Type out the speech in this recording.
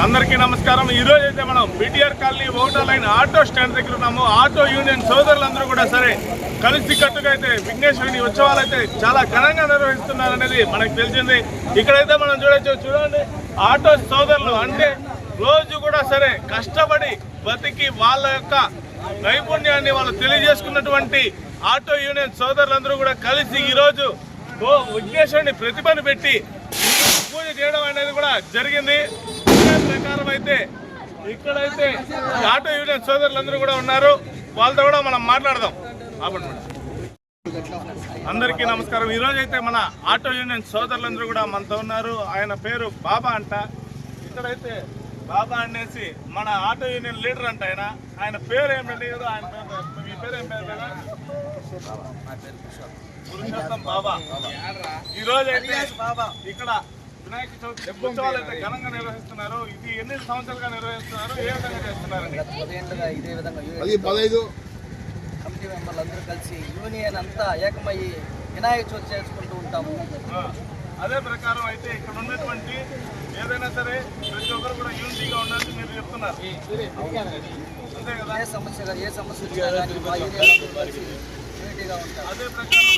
అందరికీ నమస్కారం. ఈ రోజు అయితే మనం BTR colony voter line auto stand దగ్గర ఉన్నాము. ఆటో యూనియన్ సోదరులందరూ కూడా సరే కలిసి కట్టుగా అయితే విఘ్నేశ్వరుని ఉత్సవాలు అయితే చాలా ఘనంగా నిర్వహిస్తున్నారు అనేది మనకు తెలిసింది. ఇక్కడైతే మనం చూడొచ్చు చూడండి. ఆటో సోదరులు అంటే రోజు కూడా సరే కష్టపడి బతికి వాళ్ళ యొక్క నైపుణ్యాన్ని వాళ్ళు తెలియజేసుకున్నటువంటి ఆటో యూనియన్ సోదరులందరూ కూడా కలిసి ఈరోజు ఓ విఘ్నేశ్వరుని ప్రతిభను పెట్టి పూజ చేయడం అనేది కూడా జరిగింది. ప్రకారం అయితే ఇక్కడైతే ఆటో యూనియన్ సోదరులందరూ కూడా ఉన్నారు. వాళ్ళతో కూడా మనం మాట్లాడదాం. ఆపండి అందరికీ నమస్కారం. ఈ రోజు అయితే మన ఆటో యూనియన్ సోదరులందరూ కూడా మనతో ఉన్నారు. ఆయన పేరు బాబా అంట. ఇక్కడైతే బాబా అనేసి మన ఆటో యూనియన్ లీడర్ అంట ఆయన. ఆయన పేరు ఏమిటంటే ఆయన పేరు మీ పేరు ఏం పేరు కదా? పురుషోత్తం బాబా. ఈ రోజు అయితే ఇక్కడ వినాయక చవితి ఉత్సవాలు అయితే ఘనంగా నిర్వహిస్తున్నారు? ఇది ఎన్ని సంవత్సరాలుగా నిర్వహిస్తున్నారు? ఏ విధంగా చేస్తున్నారండి? పదహైదు కమిటీ మెంబర్లు అందరూ కలిసి యూనియన్ అంతా ఏకమయ్యి వినాయక చవితి చేసుకుంటూ ఉంటాము. అదే ప్రకారం అయితే ఇక్కడ ఉన్నటువంటి ఏదైనా సరే ప్రతి ఒక్కరు కూడా యూనిటీగా ఉండాలని మీరు చెప్తున్నారు. అంతే కదా? ఏ సమస్య ఏ సమస్య అదే ప్రకారం